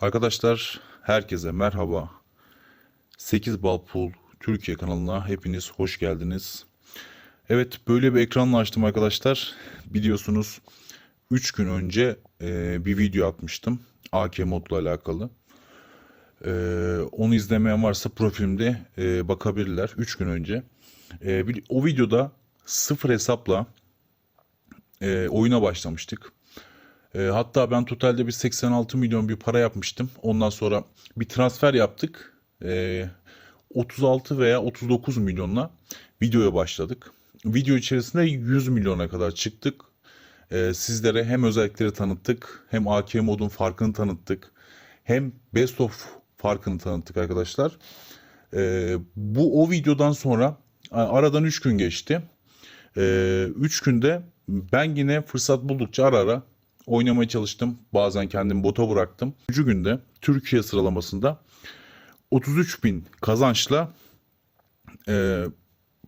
Arkadaşlar herkese merhaba. 8 Bal Pool Türkiye kanalına hepiniz hoş geldiniz. Evet böyle bir ekranla açtım arkadaşlar. Biliyorsunuz 3 gün önce e, bir video atmıştım. AK modla alakalı. E, onu izlemeyen varsa profilimde e, bakabilirler 3 gün önce. E, bir- o videoda sıfır hesapla e, oyuna başlamıştık. E, hatta ben totalde bir 86 milyon bir para yapmıştım. Ondan sonra bir transfer yaptık. E, 36 veya 39 milyonla videoya başladık. Video içerisinde 100 milyona kadar çıktık. E, sizlere hem özellikleri tanıttık, hem AK modun farkını tanıttık, hem Best of farkını tanıttık arkadaşlar. E, bu o videodan sonra aradan 3 gün geçti. 3 günde ben yine fırsat buldukça ara ara oynamaya çalıştım. Bazen kendimi bota bıraktım. 3. günde Türkiye sıralamasında 33 bin kazançla e,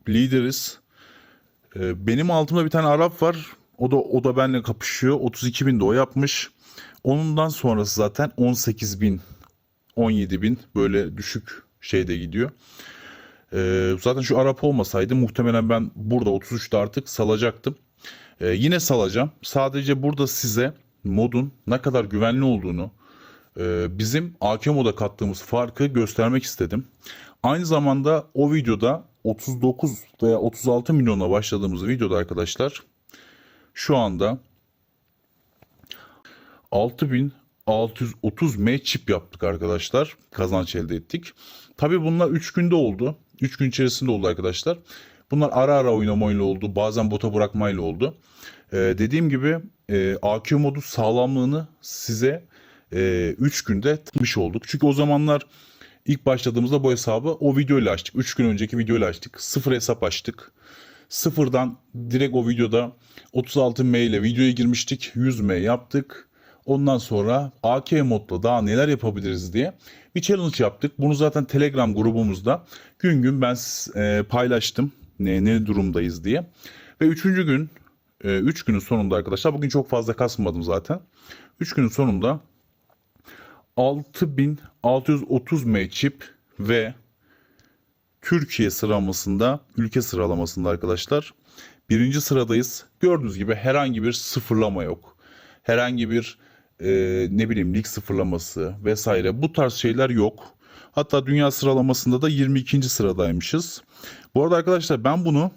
lideriz. E, benim altımda bir tane Arap var. O da o da benimle kapışıyor. 32 bin de o yapmış. Ondan sonrası zaten 18 bin, 17 bin böyle düşük şeyde gidiyor. Ee, zaten şu Arap olmasaydı muhtemelen ben burada 33'te artık salacaktım. Ee, yine salacağım. Sadece burada size modun ne kadar güvenli olduğunu, e, bizim AK moda kattığımız farkı göstermek istedim. Aynı zamanda o videoda 39 veya 36 milyona başladığımız videoda arkadaşlar şu anda 6630 M çip yaptık arkadaşlar. Kazanç elde ettik. Tabi bunlar 3 günde oldu. 3 gün içerisinde oldu arkadaşlar. Bunlar ara ara oynamayla oldu. Bazen bota bırakmayla oldu. Ee, dediğim gibi e, AQ modu sağlamlığını size 3 günde tutmuş olduk. Çünkü o zamanlar ilk başladığımızda bu hesabı o videoyla açtık. 3 gün önceki videoyla açtık. Sıfır hesap açtık. Sıfırdan direkt o videoda 36 M ile videoya girmiştik. 100 M yaptık. Ondan sonra AK modla daha neler yapabiliriz diye bir challenge yaptık. Bunu zaten Telegram grubumuzda gün gün ben e, paylaştım ne, ne durumdayız diye. Ve üçüncü gün, 3 günün sonunda arkadaşlar bugün çok fazla kasmadım zaten. 3 günün sonunda 6630 M çip ve Türkiye sıralamasında, ülke sıralamasında arkadaşlar birinci sıradayız. Gördüğünüz gibi herhangi bir sıfırlama yok. Herhangi bir e, ne bileyim lig sıfırlaması vesaire bu tarz şeyler yok. Hatta dünya sıralamasında da 22. sıradaymışız. Bu arada arkadaşlar ben bunu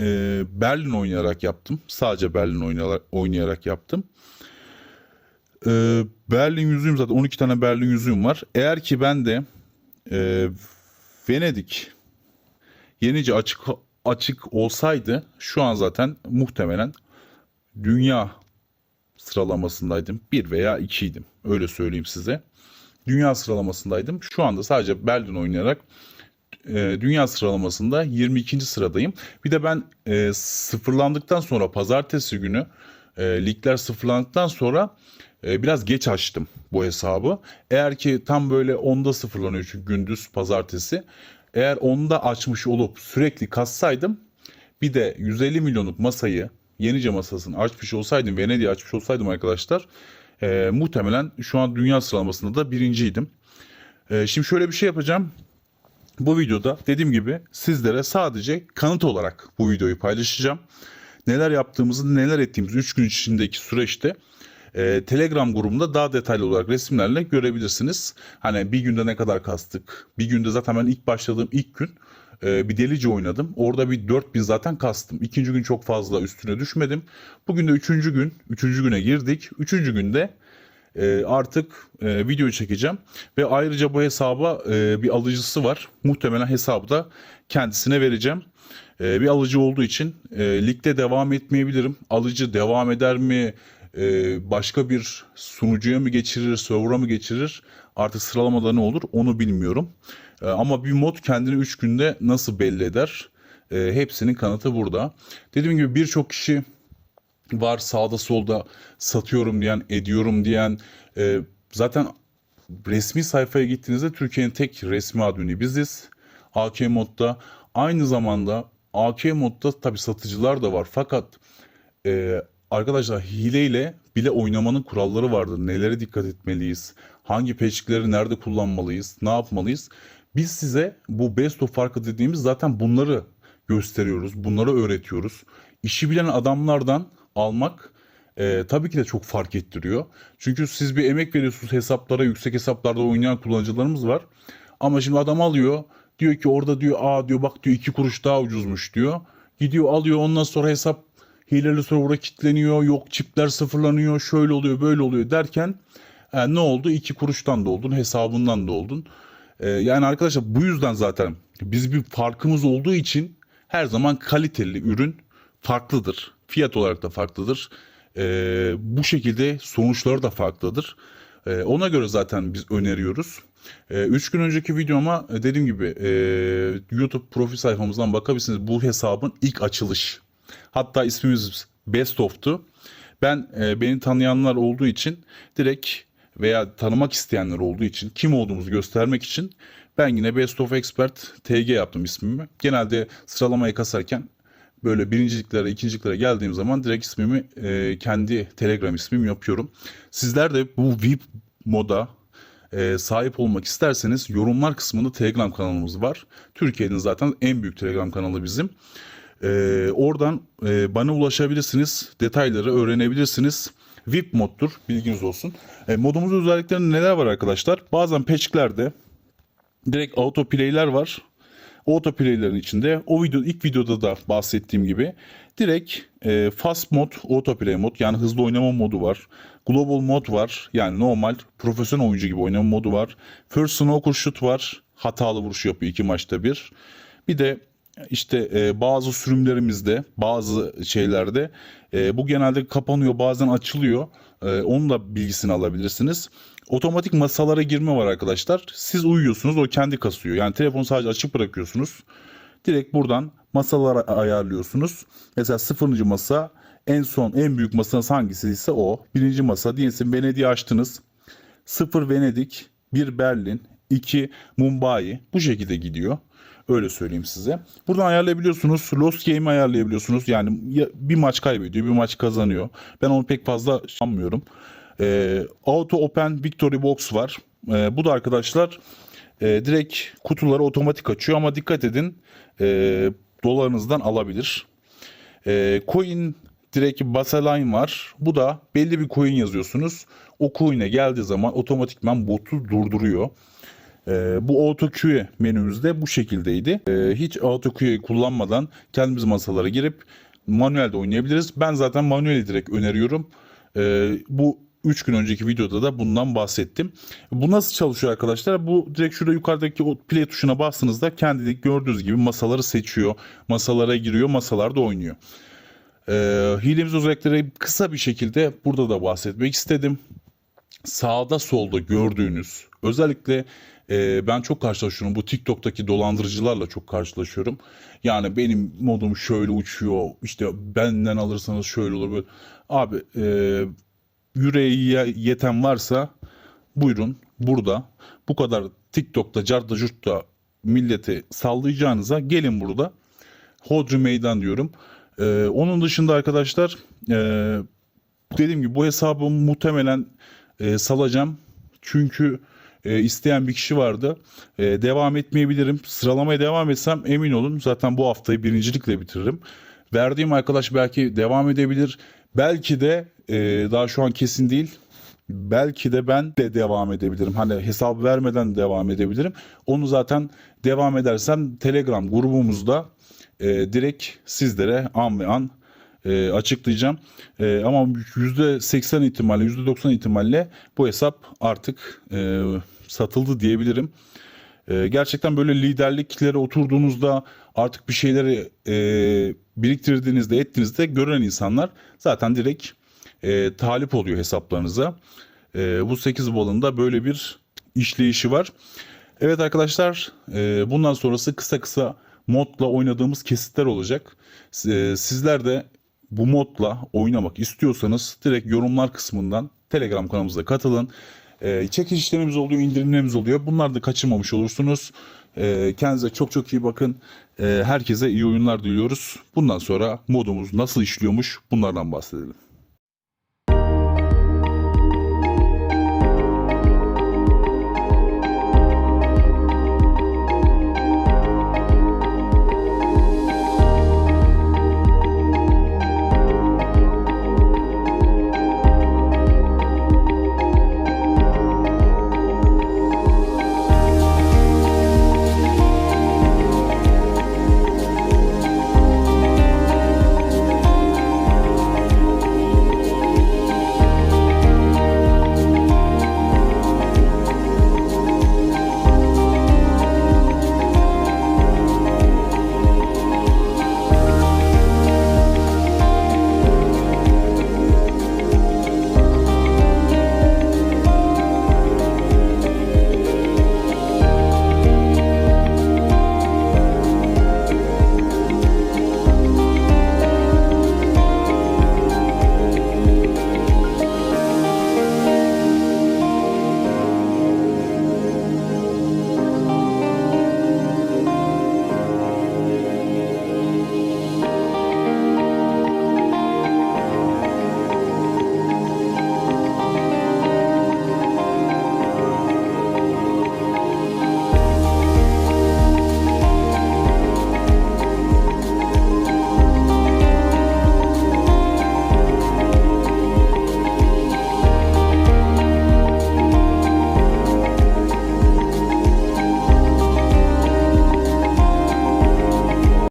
e, Berlin oynayarak yaptım. Sadece Berlin oynayarak, yaptım. E, Berlin yüzüğüm zaten 12 tane Berlin yüzüğüm var. Eğer ki ben de e, Venedik yenice açık açık olsaydı şu an zaten muhtemelen dünya sıralamasındaydım. Bir veya ikiydim. Öyle söyleyeyim size. Dünya sıralamasındaydım. Şu anda sadece Berlin oynayarak e, dünya sıralamasında 22. sıradayım. Bir de ben e, sıfırlandıktan sonra pazartesi günü e, ligler sıfırlandıktan sonra e, biraz geç açtım bu hesabı. Eğer ki tam böyle 10'da sıfırlanıyor çünkü gündüz pazartesi. Eğer 10'da açmış olup sürekli kassaydım bir de 150 milyonluk masayı Yenice masasını açmış olsaydım Venedik'i açmış olsaydım arkadaşlar e, muhtemelen şu an dünya sıralamasında da birinciydim. E, şimdi şöyle bir şey yapacağım. Bu videoda dediğim gibi sizlere sadece kanıt olarak bu videoyu paylaşacağım. Neler yaptığımızı, neler ettiğimizi 3 gün içindeki süreçte e, Telegram grubumda daha detaylı olarak resimlerle görebilirsiniz. Hani bir günde ne kadar kastık. Bir günde zaten ben ilk başladığım ilk gün e, bir delice oynadım. Orada bir 4000 zaten kastım. İkinci gün çok fazla üstüne düşmedim. Bugün de üçüncü gün. Üçüncü güne girdik. Üçüncü günde e, artık e, video çekeceğim. Ve ayrıca bu hesaba e, bir alıcısı var. Muhtemelen hesabı da kendisine vereceğim. E, bir alıcı olduğu için e, ligde devam etmeyebilirim. Alıcı devam eder mi? E, başka bir sunucuya mı geçirir, server'a mı geçirir? Artık sıralamada ne olur onu bilmiyorum. E, ama bir mod kendini 3 günde nasıl belli eder? E, hepsinin kanıtı burada. Dediğim gibi birçok kişi var sağda solda satıyorum diyen, ediyorum diyen. E, zaten resmi sayfaya gittiğinizde Türkiye'nin tek resmi admini biziz. AK Mod'da. Aynı zamanda AK Mod'da tabii satıcılar da var. Fakat e, arkadaşlar hileyle bile oynamanın kuralları vardır. Nelere dikkat etmeliyiz? Hangi patch'leri nerede kullanmalıyız? Ne yapmalıyız? Biz size bu best of farkı dediğimiz zaten bunları gösteriyoruz. Bunları öğretiyoruz. İşi bilen adamlardan almak e, tabii ki de çok fark ettiriyor. Çünkü siz bir emek veriyorsunuz hesaplara, yüksek hesaplarda oynayan kullanıcılarımız var. Ama şimdi adam alıyor. Diyor ki orada diyor aa diyor bak diyor iki kuruş daha ucuzmuş diyor. Gidiyor alıyor ondan sonra hesap hileli server'a kilitleniyor. Yok çipler sıfırlanıyor. Şöyle oluyor böyle oluyor derken e, ne oldu? İki kuruştan da oldun hesabından da oldun. E, yani arkadaşlar bu yüzden zaten biz bir farkımız olduğu için her zaman kaliteli ürün farklıdır. Fiyat olarak da farklıdır. E, bu şekilde sonuçları da farklıdır. E, ona göre zaten biz öneriyoruz. 3 gün önceki videoma e, dediğim gibi e, YouTube profil sayfamızdan bakabilirsiniz. Bu hesabın ilk açılış. Hatta ismimiz Best of'tu. Ben e, beni tanıyanlar olduğu için direkt veya tanımak isteyenler olduğu için kim olduğumuzu göstermek için ben yine Best of Expert TG yaptım ismimi. Genelde sıralamayı kasarken böyle birinciliklere, ikinciliklere geldiğim zaman direkt ismimi e, kendi Telegram ismim yapıyorum. Sizler de bu VIP moda e, sahip olmak isterseniz yorumlar kısmında Telegram kanalımız var. Türkiye'nin zaten en büyük Telegram kanalı bizim. E, oradan e, bana ulaşabilirsiniz, detayları öğrenebilirsiniz. VIP moddur, bilginiz olsun. E, modumuzun özelliklerinde neler var arkadaşlar? Bazen patchlerde direkt autoplay'ler var. Autoplay'lerin içinde o video ilk videoda da bahsettiğim gibi direkt e, fast mod, autoplay mod yani hızlı oynama modu var. Global mod var. Yani normal profesyonel oyuncu gibi oynama modu var. First snooker shoot var. Hatalı vuruş yapıyor iki maçta bir. Bir de işte e, bazı sürümlerimizde bazı şeylerde e, bu genelde kapanıyor bazen açılıyor. E, onun da bilgisini alabilirsiniz. Otomatik masalara girme var arkadaşlar. Siz uyuyorsunuz o kendi kasıyor. Yani telefonu sadece açık bırakıyorsunuz. Direkt buradan masalara ayarlıyorsunuz. Mesela sıfırıncı masa en son en büyük masanız hangisi ise o. Birinci masa diyelim Venedik'i açtınız. Sıfır Venedik, bir Berlin, iki Mumbai bu şekilde gidiyor. Öyle söyleyeyim size. Buradan ayarlayabiliyorsunuz. Lost Game'i ayarlayabiliyorsunuz. Yani ya- bir maç kaybediyor, bir maç kazanıyor. Ben onu pek fazla sanmıyorum. Ee, Auto Open Victory Box var. Ee, bu da arkadaşlar e, direkt kutuları otomatik açıyor ama dikkat edin e, dolarınızdan alabilir. E, coin direkt baseline var. Bu da belli bir coin yazıyorsunuz. O coin'e geldiği zaman otomatikman botu durduruyor. E, bu AutoQ menümüzde bu şekildeydi. E, hiç AutoQ'yu kullanmadan kendimiz masalara girip manuelde oynayabiliriz. Ben zaten manueli direkt öneriyorum. E, bu 3 gün önceki videoda da bundan bahsettim. Bu nasıl çalışıyor arkadaşlar? Bu direkt şurada yukarıdaki o play tuşuna bastığınızda kendi gördüğünüz gibi masaları seçiyor. Masalara giriyor, masalarda oynuyor. Ee, hilemiz özellikleri kısa bir şekilde burada da bahsetmek istedim. Sağda solda gördüğünüz özellikle e, ben çok karşılaşıyorum bu TikTok'taki dolandırıcılarla çok karşılaşıyorum. Yani benim modum şöyle uçuyor işte benden alırsanız şöyle olur böyle. Abi e, yüreği ye- yeten varsa buyurun burada bu kadar TikTok'ta carda curtta milleti sallayacağınıza gelin burada. Hodri meydan diyorum. Ee, onun dışında arkadaşlar e, dediğim gibi bu hesabı muhtemelen e, salacağım. Çünkü e, isteyen bir kişi vardı. E, devam etmeyebilirim. Sıralamaya devam etsem emin olun zaten bu haftayı birincilikle bitiririm. Verdiğim arkadaş belki devam edebilir. Belki de e, daha şu an kesin değil. Belki de ben de devam edebilirim. Hani hesap vermeden devam edebilirim. Onu zaten devam edersem Telegram grubumuzda e, direkt sizlere an ve an e, açıklayacağım. E, ama %80 ihtimalle, %90 ihtimalle bu hesap artık e, satıldı diyebilirim. E, gerçekten böyle liderliklere oturduğunuzda artık bir şeyleri e, biriktirdiğinizde, ettiğinizde gören insanlar zaten direkt e, talip oluyor hesaplarınıza. E, bu 8 balında böyle bir işleyişi var. Evet arkadaşlar e, bundan sonrası kısa kısa modla oynadığımız kesitler olacak. E, sizler de bu modla oynamak istiyorsanız direkt yorumlar kısmından Telegram kanalımıza katılın. E, çekilişlerimiz oluyor, indirimlerimiz oluyor. Bunlar da kaçırmamış olursunuz. E, kendinize çok çok iyi bakın. Herkese iyi oyunlar diliyoruz. Bundan sonra modumuz nasıl işliyormuş bunlardan bahsedelim.